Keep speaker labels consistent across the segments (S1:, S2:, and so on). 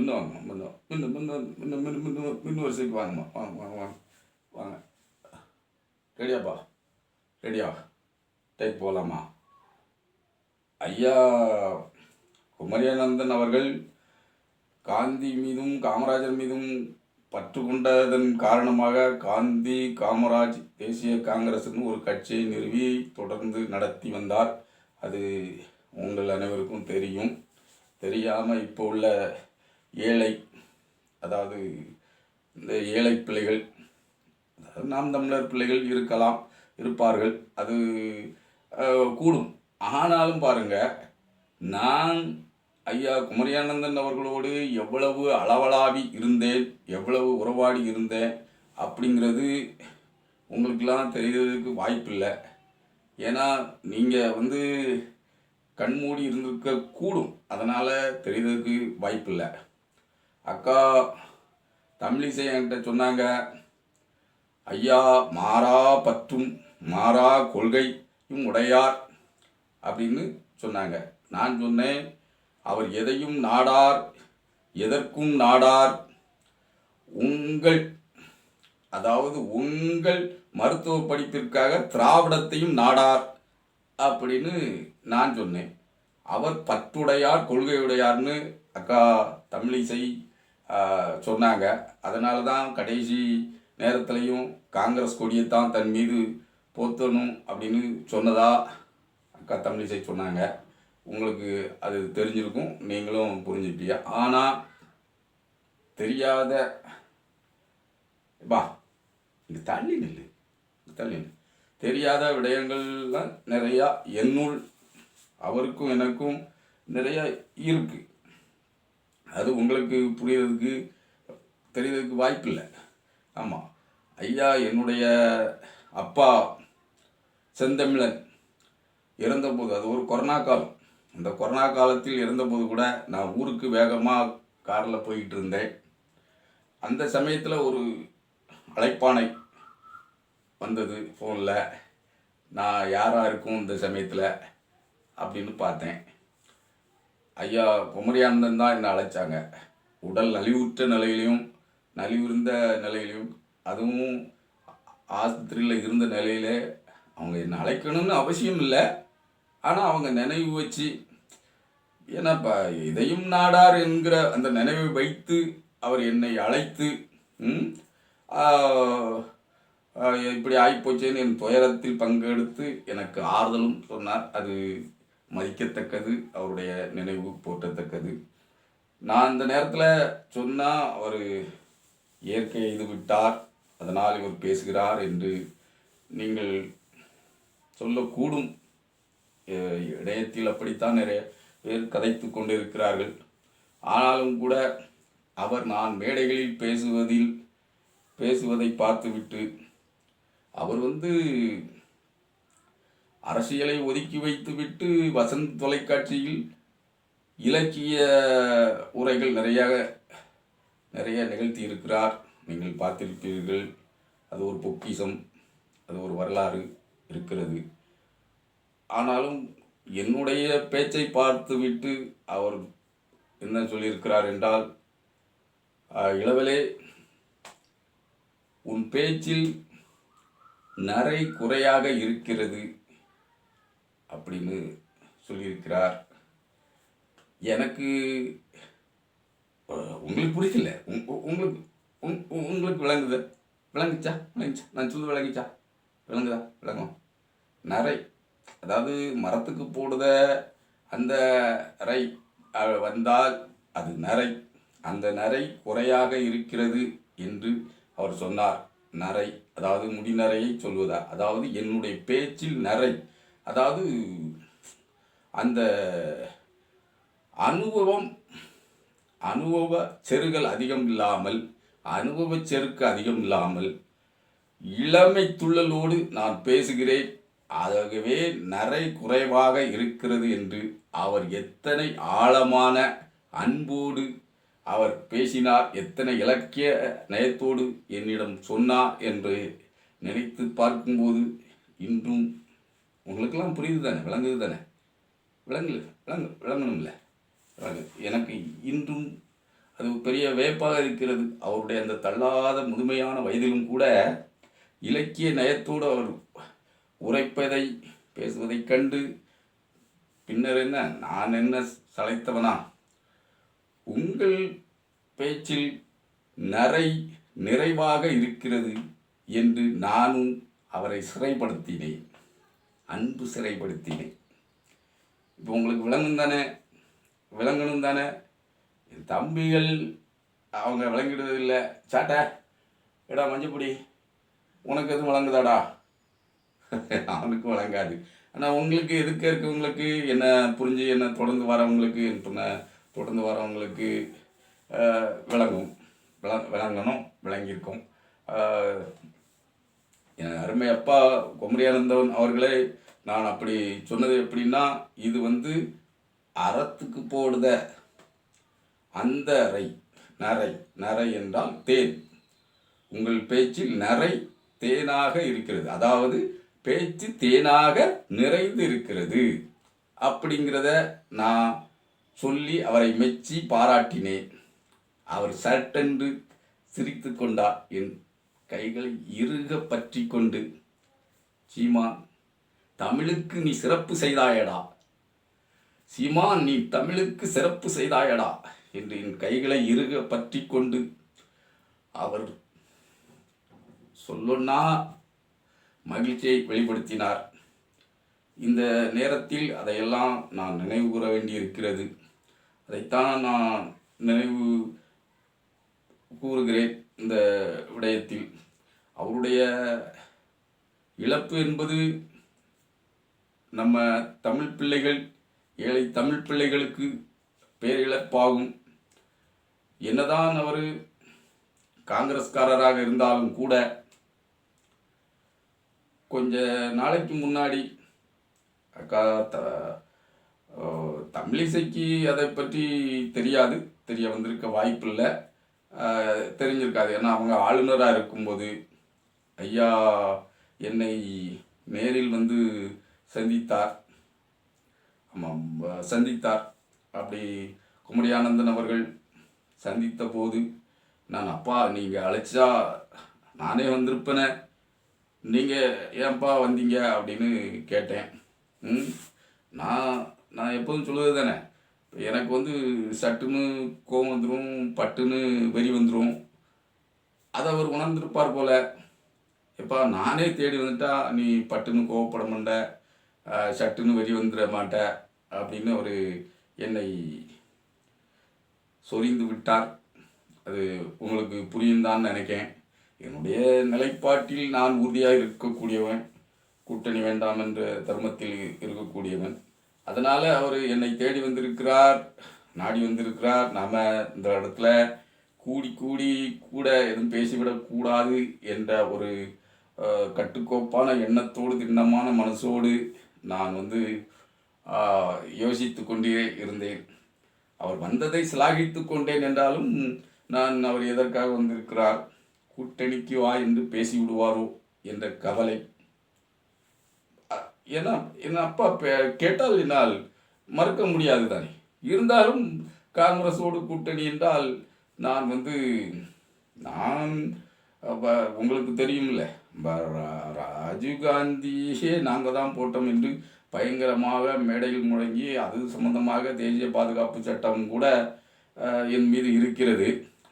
S1: முன்ன வாங்கம்மா முன்ன முன்ன முன்ன முன்ன முன்ன முன்ன முன்ன வரிசைக்கு வாங்கம்மா வாங்க வாங்க வாங்க வாங்க ரெடியாப்பா ரெடியா டைப் போகலாமா ஐயா குமரியானந்தன் அவர்கள் காந்தி மீதும் காமராஜர் மீதும் பற்று கொண்டதன் காரணமாக காந்தி காமராஜ் தேசிய காங்கிரஸ்னு ஒரு கட்சியை நிறுவி தொடர்ந்து நடத்தி வந்தார். அது உங்கள் அனைவருக்கும் தெரியும். தெரியாமல் இப்போ உள்ள ஏழை அதாவது இந்த ஏழை பிள்ளைகள் நாம் தமிழர் பிள்ளைகள் இருக்கலாம் இருப்பார்கள். அது கூடும். ஆனாலும் பாருங்க நான் ஐயா குமரியானந்தன் அவர்களோடு எவ்வளவு அளவலாவி இருந்தேன் எவ்வளவு உறவாடி இருந்தேன் அப்படிங்கிறது உங்களுக்கெல்லாம் தெரியறதுக்கு வாய்ப்பில்லை. ஏன்னா நீங்கள் வந்து கண்மூடி இருந்திருக்க கூடும். அதனால் தெரியறதுக்கு வாய்ப்பில்லை. அக்கா தமிழிசை என்கிட்ட சொன்னாங்க. ஐயா மாறா பற்றும் மாறா கொள்கையும் உடையார் அப்படின்னு சொன்னாங்க. நான் சொன்னேன் அவர் எதையும் நாடார் எதற்கும் நாடார். உங்கள் அதாவது உங்கள் மருத்துவ படிப்பிற்காக திராவிடத்தையும் நாடார் அப்படின்னு நான் சொன்னேன். அவர் பற்றுடையார் கொள்கையுடையார்னு அக்கா தமிழிசை சொன்னாங்க. அதனால தான் கடைசி நேரத்துலையும் காங்கிரஸ் கொடியைத்தான் தன் மீது போத்தணும் அப்படின்னு சொன்னதா அக்கா தமிழிசை சொன்னாங்க. உங்களுக்கு அது தெரிஞ்சிருக்கும் நீங்களும் புரிஞ்சுப்பீங்க ஆனால் தெரியாத பா இங்கே தள்ளி நில்லு தள்ளி நில்லு. தெரியாத விடயங்கள்லாம் நிறையா என்னுள் அவருக்கும் எனக்கும் நிறையா இருக்குது அது உங்களுக்கு புரியறதுக்கு தெரியறதுக்கு வாய்ப்பில்லை. ஆமாம் ஐயா என்னுடைய அப்பா செந்தமிழன் இறந்தபோது அது ஒரு கொரோனா காலம். அந்த கொரோனா காலத்தில் இறந்தபோது கூட நான் ஊருக்கு வேகமாக காரில் போயிட்டு இருந்தேன். அந்த சமயத்தில் ஒரு அழைப்பானை வந்தது ஃபோனில் நான் யாராக இருக்கும் இந்த சமயத்தில் அப்படின்னு பார்த்தேன். ஐயா குமரியானந்தன் தான் என்னை அழைச்சாங்க. உடல் நலிவுற்ற நிலையிலையும் நலிவிருந்த நிலையிலையும் அதுவும் ஆஸ்பத்திரியில் இருந்த நிலையில அவங்க என்னை அழைக்கணும்னு அவசியம் இல்லை. ஆனால் அவங்க நினைவு வச்சு ஏன்னா இப்போ இதையும் நாடார் என்கிற அந்த நினைவை வைத்து அவர் என்னை அழைத்து இப்படி ஆகிப்போச்சேன்னு என் துயரத்தில் பங்கெடுத்து எனக்கு ஆறுதலும் சொன்னார். அது மதிக்கத்தக்கது அவருடைய நினைவு போற்றத்தக்கது. நான் இந்த நேரத்தில் சொன்னால் அவர் இயற்கை இது விட்டார் அதனால் இவர் பேசுகிறார் என்று நீங்கள் சொல்லக்கூடும். இடையத்தில் அப்படித்தான் நிறைய பேர் கதைத்து கொண்டிருக்கிறார்கள். ஆனாலும் கூட அவர் நான் மேடைகளில் பேசுவதில் பேசுவதை பார்த்துவிட்டு அவர் வந்து அரசியலை ஒதுக்கி வைத்துவிட்டு வசந்த் தொலைக்காட்சியில் இலக்கிய உரைகள் நிறைய நிறைய நிகழ்த்தி இருக்கிறார். நீங்கள் பார்த்திருப்பீர்கள். அது ஒரு பொக்கிஷம் அது ஒரு வரலாறு இருக்கிறது. ஆனாலும் என்னுடைய பேச்சை பார்த்துவிட்டு அவர் என்ன சொல்லியிருக்கிறார் என்றால் இளவலே உன் பேச்சில் நரை குறையாக இருக்கிறது. அப்படின்னு சொல்லியிருக்கிறார். எனக்கு உங்களுக்கு பிடிக்கல உங்- உ- உங்களுக்கு உங்- உங்களுக்கு விளங்குது. விளங்குச்சா? விளங்குச்சா? நான் சொல்ல விளங்குச்சா? விளங்குதா? விளங்கும்? நரை அதாவது மரத்துக்கு போடுத அந்த ரை வந்தால் அது நரை. அந்த நரை குறையாக இருக்கிறது என்று அவர் சொன்னார். நரை அதாவது முடிநரையை சொல்வதா? அதாவது என்னுடைய பேச்சில் நரை. அதாவது அந்த அனுபவம் அனுபவ செருகள் அதிகம் இல்லாமல் அனுபவ செருக்கு அதிகம் இல்லாமல் இளமை துள்ளலோடு நான் பேசுகிறேன். ஆகவே நரை குறைவாக இருக்கிறது என்று அவர் எத்தனை ஆழமான அன்போடு அவர் பேசினார் எத்தனை இலக்கிய நயத்தோடு என்னிடம் சொன்னார் என்று நினைத்து பார்க்கும்போது இன்றும் உங்களுக்கெல்லாம் புரியுது தானே விளங்குது தானே விளங்குல விளங்கு விளங்கணும்ல. விளங்கு. எனக்கு இன்றும் அது பெரிய வேப்பாக இருக்கிறது. அவருடைய அந்த தள்ளாத முதுமையான வயதிலும் கூட இலக்கிய நயத்தோடு அவர் உரைப்பதை பேசுவதைக் கண்டு பின்னர் என்ன? நான் என்ன சளைத்தவனா? உங்கள் பேச்சில் நரை நிறைவாக இருக்கிறது என்று நானும் அவரை சிறைப்படுத்தினேன். அன்பு சிறைப்படுத்தினேன். இப்போ உங்களுக்கு விளங்கும் தானே? விளங்கணும் தானே? என் தம்பிகள் அவங்க விளங்கிடுறது இல்லை சாட்டை எடா மஞ்சப்பொடி உனக்கு எதுவும் வழங்குதாடா அவனுக்கும் வழங்காது ஆனால் உங்களுக்கு எதுக்க இருக்கவங்களுக்கு என்ன புரிஞ்சு என்ன தொடர்ந்து வரவங்களுக்கு என்ன தொடர்ந்து வரவங்களுக்கு விளங்கும். விள விளங்கணும் விளங்கியிருக்கும். என் அருமை அப்பா குமரியானந்தவன் அவர்களே நான் அப்படி சொன்னது எப்படின்னா இது வந்து அறத்துக்கு போடுத. அந்த அறை நரை நரை என்றால் தேன். உங்கள் பேச்சில் நரை தேனாக இருக்கிறது. அதாவது பேச்சு தேனாக நிறைந்து இருக்கிறது. அப்படிங்கிறத நான் சொல்லி அவரை மெச்சி பாராட்டினேன். அவர் சட்டென்று சிரித்து கொண்டார். என் கைகளை இறுக பற்றி கொண்டு. சீமான் தமிழுக்கு நீ சிறப்பு செய்தாயடா. சீமான் நீ தமிழுக்கு சிறப்பு செய்தாயடா என்று என் கைகளை இறுக பற்றி கொண்டு அவர் சொல்லொன்னா மகிழ்ச்சியை வெளிப்படுத்தினார். இந்த நேரத்தில் அதையெல்லாம் நான் நினைவு கூற வேண்டியிருக்கிறது. அதைத்தான் நான் நினைவு கூறுகிறேன் இந்த விடயத்தில். அவருடைய இழப்பு என்பது நம்ம தமிழ் பிள்ளைகள் ஏழை தமிழ் பிள்ளைகளுக்கு பேரிழப்பாகும். என்னதான் அவர் காங்கிரஸ்காரராக இருந்தாலும் கூட கொஞ்ச நாளைக்கு முன்னாடி அக்கா த தமிழிசைக்கு அதை பற்றி தெரியாது தெரிய வந்திருக்க வாய்ப்பில்லை இல்லை. தெரிஞ்சிருக்காது. ஏன்னா அவங்க ஆளுநராக இருக்கும்போது ஐயா என்னை நேரில் வந்து சந்தித்தார். ஆமாம் சந்தித்தார். அப்படி குமரியானந்தன் அவர்கள் சந்தித்த போது நான் அப்பா நீங்கள் அழைச்சா நானே வந்திருப்பேனே. நீங்கள் ஏன்பா வந்தீங்க? அப்படின்னு கேட்டேன். ம் நான் நான் எப்போதும் சொல்லுவது தானே. எனக்கு வந்து சட்டுன்னு கோவம் வந்துடும் பட்டுன்னு வெறி வந்துடும் அதை அவர் உணர்ந்திருப்பார் போல. எப்பா நானே தேடி வந்துட்டா நீ பட்டுன்னு கோவப்பட மாட்ட. சட்டுன்னு வெளி வந்துட மாட்டேன் அப்படின்னு ஒரு என்னை சொரிந்து விட்டார். அது உங்களுக்கு புரியும் தான் நினைக்கேன். என்னுடைய நிலைப்பாட்டில் நான் உறுதியாக இருக்கக்கூடியவன் கூட்டணி வேண்டாம் என்ற தர்மத்தில் இருக்கக்கூடியவன். அதனால் அவர் என்னை தேடி வந்திருக்கிறார் நாடி வந்திருக்கிறார். நாம் இந்த இடத்துல கூடி கூடி கூட எதுவும் பேசிவிடக்கூடாது என்ற ஒரு கட்டுக்கோப்பான எண்ணத்தோடு திண்ணமான மனசோடு நான் வந்து யோசித்து கொண்டே இருந்தேன். அவர் வந்ததை சிலாகித்து கொண்டேன் என்றாலும் நான் அவர் எதற்காக வந்திருக்கிறார்? கூட்டணிக்கு வா என்று பேசி விடுவாரோ என்ற கவலை. ஏன்னா என் அப்பா பே- கேட்டால் என்னால் மறுக்க முடியாது தானே. இருந்தாலும் காங்கிரஸோடு கூட்டணி என்றால் நான் வந்து நான் உங்களுக்கு தெரியும்ல ராஜீவ்காந்தியே ராஜீவ் காந்தியே நாங்கள் தான் போட்டோம் என்று பயங்கரமாக மேடையில் முழங்கி அது சம்பந்தமாக தேசிய பாதுகாப்பு சட்டம் கூட என் மீது இருக்கிறது.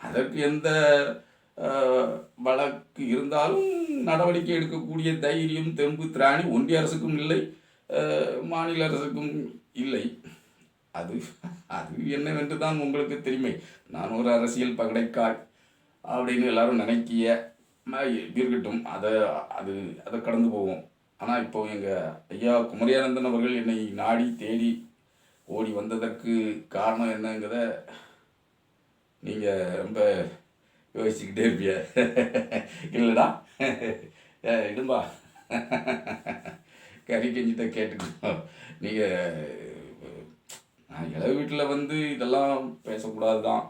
S1: அதற்கு எந்த வழக்கு இருந்தாலும் நடவடிக்கை எடுக்கக்கூடிய தைரியம் தெம்பு திராணி ஒன்றிய அரசுக்கும் இல்லை மாநில அரசுக்கும் இல்லை. அது அது என்னவென்று தான் உங்களுக்கு தெரியுமை. நான் ஒரு அரசியல் பகடைக்காய் அப்படின்னு எல்லாரும் நினைக்கிய இருக்கட்டும். அதை அது அதை கடந்து போவோம். ஆனால் இப்போ எங்கள் ஐயா குமரியானந்தன் அவர்கள் என்னை நாடி தேடி ஓடி வந்ததற்கு காரணம் என்னங்கிறத நீங்கள் ரொம்ப யோசிச்சுக்கிட்டே இருப்பிய. இல்லைடா. ஏ இடும்பா. கறி கஞ்சிட்ட கேட்டுக்கோ. நீங்கள் நான் இளவு வீட்டில் வந்து இதெல்லாம் பேசக்கூடாது தான்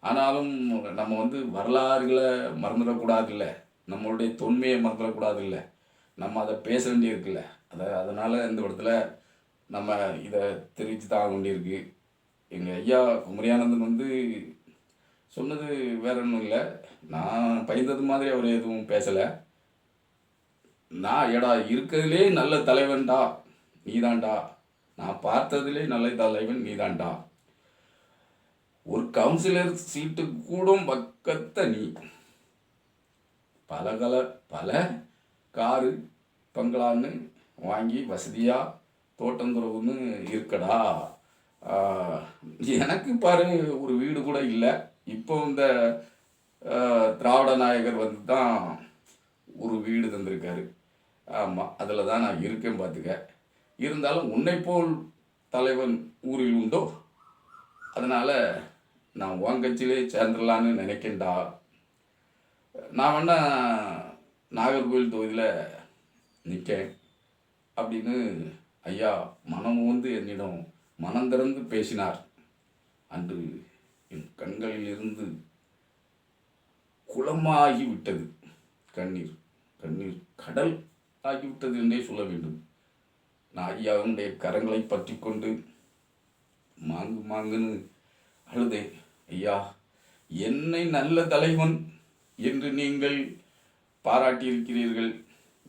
S1: ஆனாலும் நம்ம வந்து வரலாறுகளை மறந்துடக்கூடாது இல்லை நம்மளுடைய தொன்மையை மறந்துடக்கூடாது இல்லை நம்ம அதை பேச வேண்டியிருக்குல்ல. அதை அதனால் இந்த இடத்துல நம்ம இதை தெரிவித்து தான் வேண்டியிருக்கு எங்கள் ஐயா குமரியானந்தன் வந்து சொன்னது வேற ஒன்றும் இல்லை. நான் பயந்தது மாதிரி அவர் எதுவும் பேசலை. நான் எடா இருக்கிறதுலே நல்ல தலைவன்டா நீதான்டா. நான் பார்த்ததுலே நல்ல தலைவன் நீதான்டா. ஒரு கவுன்சிலர் சீட்டு கூட பக்கத்த நீ. பல கல பல காரு பங்களான்னு வாங்கி வசதியாக தோட்டந்துறவுன்னு இருக்கடா. எனக்கு பாரு ஒரு வீடு கூட இல்லை. இப்போ இந்த திராவிட நாயகர் வந்து தான் ஒரு வீடு தந்திருக்காரு. ஆமாம் அதில் தான் நான் இருக்கேன் பார்த்துக்க இருந்தாலும் உன்னை போல் தலைவன் ஊரில் உண்டோ? அதனால் நான் உன் கட்சியிலே சேர்ந்துடலான்னு நினைக்கேன்டா நான் வேணா நாகர்கோவில் தொகுதியில் நிற்கேன் அப்படின்னு ஐயா மனம் வந்து என்னிடம் மனம் திறந்து பேசினார். அன்று என் கண்களிலிருந்து குளமாகிவிட்டது. குளமாகி விட்டது கண்ணீர் கண்ணீர் கடல் ஆகிவிட்டது என்றே சொல்ல வேண்டும். நான் ஐயாவுடைய கரங்களை பற்றி கொண்டு மாங்கு மாங்குன்னு அழுதேன். ஐயா என்னை நல்ல தலைவன் என்று நீங்கள் பாராட்டியிருக்கிறீர்கள்.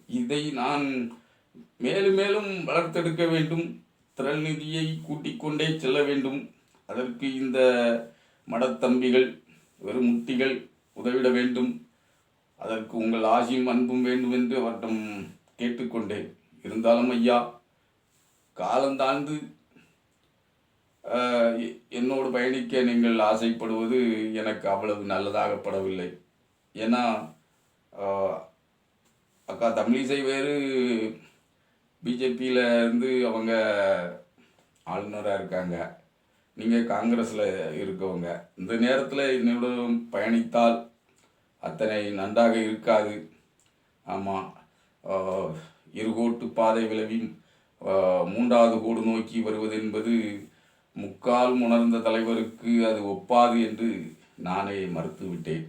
S1: இதை நான் மேலும் மேலும் வளர்த்தெடுக்க வேண்டும். திரள் நிதியை கூட்டிக் கொண்டே செல்ல வேண்டும். அதற்கு இந்த மடத்தம்பிகள் வெறும் முட்டிகள் உதவிட வேண்டும். அதற்கு உங்கள் ஆசியும் அன்பும் வேண்டும் என்று அவரிடம் கேட்டுக்கொண்டேன். இருந்தாலும் ஐயா காலந்தாழ்ந்து தாழ்ந்து என்னோடு பயணிக்க நீங்கள் ஆசைப்படுவது எனக்கு அவ்வளவு நல்லதாகப்படவில்லை. ஏன்னா அக்கா தமிழிசை வேறு பிஜேபியில் இருந்து அவங்க ஆளுநராக இருக்காங்க. நீங்கள் காங்கிரஸில் இருக்கவங்க. இந்த நேரத்தில் என்னுடன் பயணித்தால் அத்தனை நன்றாக இருக்காது. ஆமாம் இருகோட்டு பாதை விளைவின் மூன்றாவது கோடு நோக்கி வருவது என்பது முக்கால் உணர்ந்த தலைவருக்கு அது ஒப்பாது என்று நானே மறுத்துவிட்டேன்.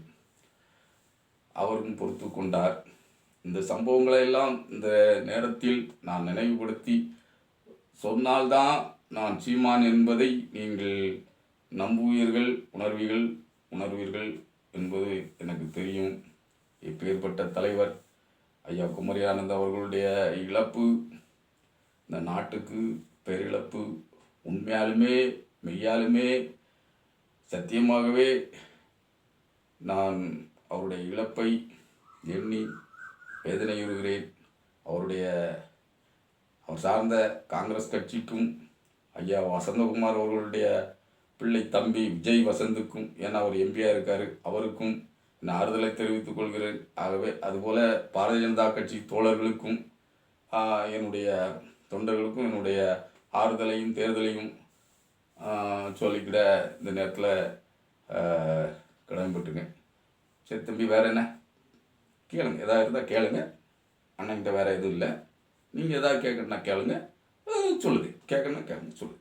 S1: அவரும் பொறுத்து கொண்டார். இந்த சம்பவங்களை எல்லாம் இந்த நேரத்தில் நான் நினைவுபடுத்தி சொன்னால்தான் நான் சீமான் என்பதை நீங்கள் நம்புவீர்கள் உணர்வீர்கள் உணர்வீர்கள் என்பது எனக்கு தெரியும். இப்பேற்பட்ட தலைவர் ஐயா குமரியானந்த் அவர்களுடைய இழப்பு இந்த நாட்டுக்கு பேரிழப்பு உண்மையாலுமே மெய்யாலுமே சத்தியமாகவே நான் அவருடைய இழப்பை எண்ணி வேதனையுறுகிறேன். அவருடைய அவர் சார்ந்த காங்கிரஸ் கட்சிக்கும் ஐயா வசந்தகுமார் அவர்களுடைய பிள்ளை தம்பி விஜய் வசந்துக்கும் ஏன்னா அவர் எம்பியாக இருக்கார் அவருக்கும் நான் ஆறுதலை தெரிவித்துக் கொள்கிறேன். ஆகவே அதுபோல் பாரதிய ஜனதா கட்சி தோழர்களுக்கும் என்னுடைய தொண்டர்களுக்கும் என்னுடைய ஆறுதலையும் தேர்தலையும் சொல்லிக்கிட இந்த நேரத்தில் கடமைப்பட்டுங்க சரி தம்பி வேறு என்ன? கேளுங்க. எதாவது இருந்தால் கேளுங்க. அண்ணன்கிட்ட வேறு எதுவும் இல்லை. நீங்கள் எதாவது கேட்கணுன்னா கேளுங்க. அஹ் சொல்லுங்க கேட்கணுன்னா கேளுங்க. சொல்லுங்க